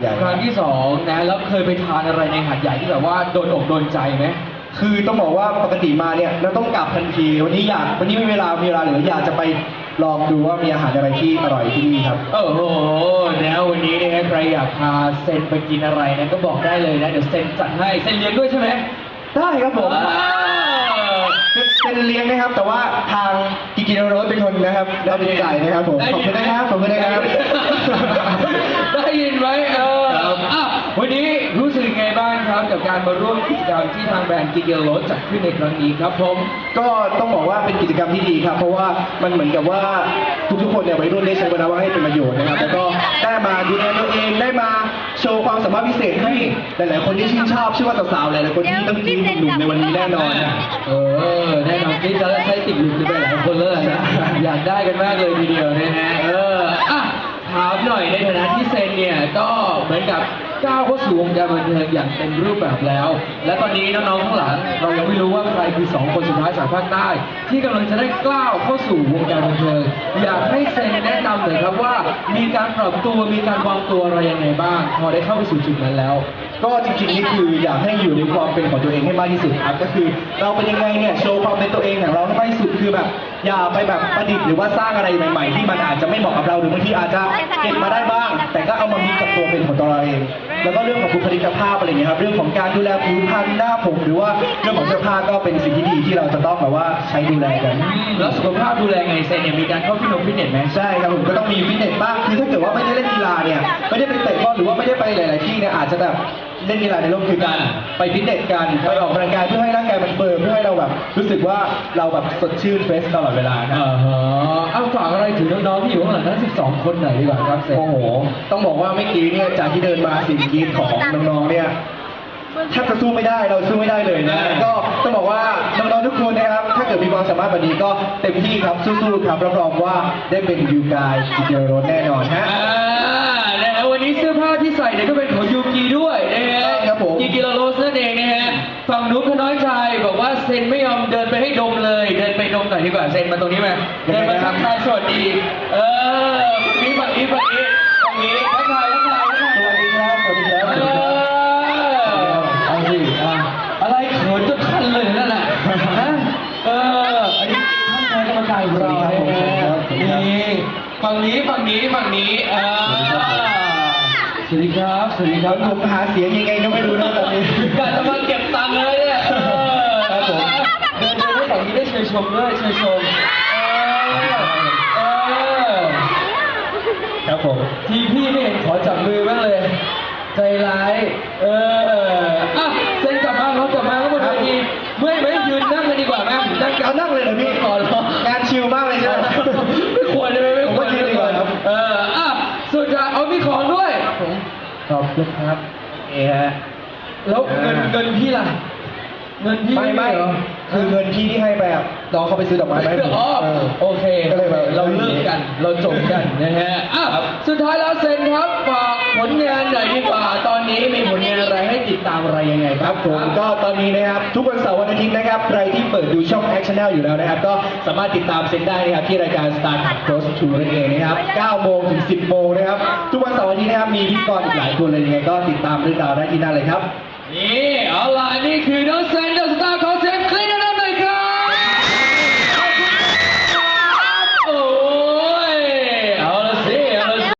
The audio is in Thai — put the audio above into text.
ใหญ่ครั้งที่สองนะแล้วเคยไปทานอะไรในหาดใหญ่ที่แบบว่าโดนอกโดนใจไหมคือต้องบอกว่าปกติมาเนี่ยเราต้องกลับทันที วันนี้อยากวันนี้มีเวลามีเวลาเหลืออยากจะไปลองดูว่ามีอาหารอะไรที่อร่อยที่นี่ครับโอ้โหนะวันนี้นะฮะใครอยากพาเซนไปกินอะไรนะก็บอกได้เลยนะเดี๋ยวเซนจัดให้เซนเลี้ยงด้วยใช่ไหมได้ครับผมอ่าเป็นเลี้ยงนะครับ แต่ว่าทางกิกิโนโรสเป็นคนนะครับรับเป็นจ่ายนะครับผมขอบคุณนะครับขอบคุณนะครับได้ยินไหมเออครับอะ วันนี้รู้สึกยังไงบ้างครับกับการมาร่วมกิจกรรมที่ทางแบรนด์กิเกลโรสจัดขึ้นในครั้งนี้ครับผม ก็ต้องบอกว่าเป็นกิจกรรมที่ดีครับ เพราะว่ามันเหมือนกับว่าทุกๆคนเนี่ยวัยรุ่นได้ใช้เวลาว่างให้เป็นประโยชน์นะครับ แล้วก็ได้มาดูแลตัวเองได้มาโชว์ความสามารถพิเศษให้หลายๆคนที่ชื่นชอบเชื่อว่าสาวๆหลายๆคนที่ต้องกินหนุ่มๆในวันนี้แน่นอนนะเออแน่นอนที่จะใช้ติดหลุดกันไปหลายคนเลยนะอยากได้กันมากเลยทีเดียวนะฮะเอออะถามหน่อยในฐานะที่เซนเนี่ยก็เหมือนกับ ก้าวเข้าสู่วงการบันเทิงอย่างเต็มรูปแบบแล้ว และตอนนี้น้องๆข้างหลังเรายังไม่รู้ว่าใครคือสองคนสุดท้ายจากภาคใต้ที่กำลังจะได้ก้าวเข้าสู่วงการบันเทิงอยากให้เซนแนะนำหน่อยครับว่า มีการปรับตัวมีการวางตัวอะไรยังไงบ้าง พอได้เข้าไปสู่จุดนั้นแล้ว ก็จริงๆนี่คืออยากให้อยู่ในความเป็นของตัวเองให้มากที่สุดครับก็คือเราเป็นยังไงเนี่ยโชว์ความเป็นตัวเองของเราให้มากที่สุดคือแบบอย่าไปแบบประดิษฐ์หรือว่าสร้างอะไรใหม่ๆที่มันอาจจะไม่เหมาะกับเราหรือบางทีอาจจะเก็บมาได้บ้าง แต่ก็เอามามีกับตัวเป็นของตัวเราเอง แล้วก็เรื่องของบุคลิกภาพอะไรเงี้ยครับ เรื่องของการดูแลผิวพรรณหน้าผม หรือว่าเรื่องของเสื้อผ้าก็เป็นสิ่งที่ดีที่เราจะต้องแบบว่าใช้ดูแลกัน แล้วสุขภาพดูแลไงเซนเนี่ยมีการเข้าฟิตนงฟิตเนสไหมใช่ครับผมก็ต้องมีฟิตเนสบ้าง คือถ้าเกิดว่าไม่ได้เล่นกีฬาเนี่ย ไม่ได้ไปเตะบอลหรือว่าไม่ได้ไปหลาย ๆ ที่เนี่ยอาจจะแบบ เล่นกีฬาในร่มคือการไปฟิตเนสกันไปออกกำลังกายเพื่อให้ร่างกายมันเฟิร์มเพื่อให้เราแบบรู้สึกว่าเราแบบสดชื่นเฟรชตลอดเวลานะ อ่าฮะเอาฝากอะไรถึงน้องๆที่อยู่ข้างหลังทั้ง 12 คนหน่อยดีกว่าครับเซนโอ้โห ต้องบอกว่าเมื่อกี้เนี่ยจากที่เดินมาเสิ่งกรีดของน้องๆเนี่ยแทบจะสู้ไม่ได้เราสู้ไม่ได้เลยนะ ก็ต้องบอกว่าน้องๆทุกคนนะครับ ถ้าเกิดมีความสามารถแบบนี้ก็เต็มที่ครับสู้ๆครับรับรองว่าได้เป็นยูกายกิเจโรแน่นอนฮะ อ่านะฮะวันนี้เสื้อผ้าที่ใส่เนี่ยก็เป็น องนะฮะฝั่งนู้นเขาน้อยใจบอกว่าเซนไม่ยอมเดินไปให้ดมเลย เดินไปดมหน่อยดีกว่าเซนมาตรงนี้มาเดินมาทักทายสวัสดี เออฝั่งนี้ฝั่งนี้ฝั่งนี้ฝั่งนี้ทักทายทักทายทักทายสวัสดีครับสวัสดีครับเออเอาสิอะอะไรเขินจนคันเลยนั่นแหละฮะเอออันนี้ท่านคณะกรรมการของเรานะฮะนี่ฝั่งนี้ฝั่งนี้ฝั่งนี้อ่าส วัสดีครับ สวัสดีคครัรับบผมหาเสียงยังไงก็ไม่รู้นะตอนนี้กาจะมาเก็บตังค์เลยเนี่ยเออครับผมเดินเดินให้ฝั่งนี้ได้เชยชมด้วยเชยชมเออเออครับผมทีพี่ไม่เห็นขอ ด้วยขอบคุณครับเอฮะ แล้วเงินอ่า เงินพี่ล่ะ เงินพี่ไม่ไม่เหรอคือเงินพี่ที่ให้ไปอะน้องเขาไปซื้อดอกไม้มาให้ผมอ๋อเออโอเคก็เลยแบบ เราเลิกกัน เราจบกันนะฮะอะสุดท้ายแล้วเซนครับฝากผ ลงานหน่อยดีกว่า ตอนนี้มีผลงานอะไรให้ติดตามอะไรยังไงคครัรับบผมก็ตอนนี้นะครับ ทุกวันเสาร์วันอาทิตย์นะครับ ใครที่เปิดดูช่อง Action Channel อยู่แล้วนะครับ ก็สามารถติดตามเซนได้นะครับ ที่รายการ Star Cut Cross 2นั่นเองนะครับ9โมงถึง 10 โมงนะครับ ทุกวันเสาร์อาทิตย์นะครับ มีพิธีกรอีกหลายคนเลยยังไงก็ติดตามเรื่องราวได้ที่นั่นเลยครับ นี่เอาล่ะนี่คือน้องเซนเดอร์ส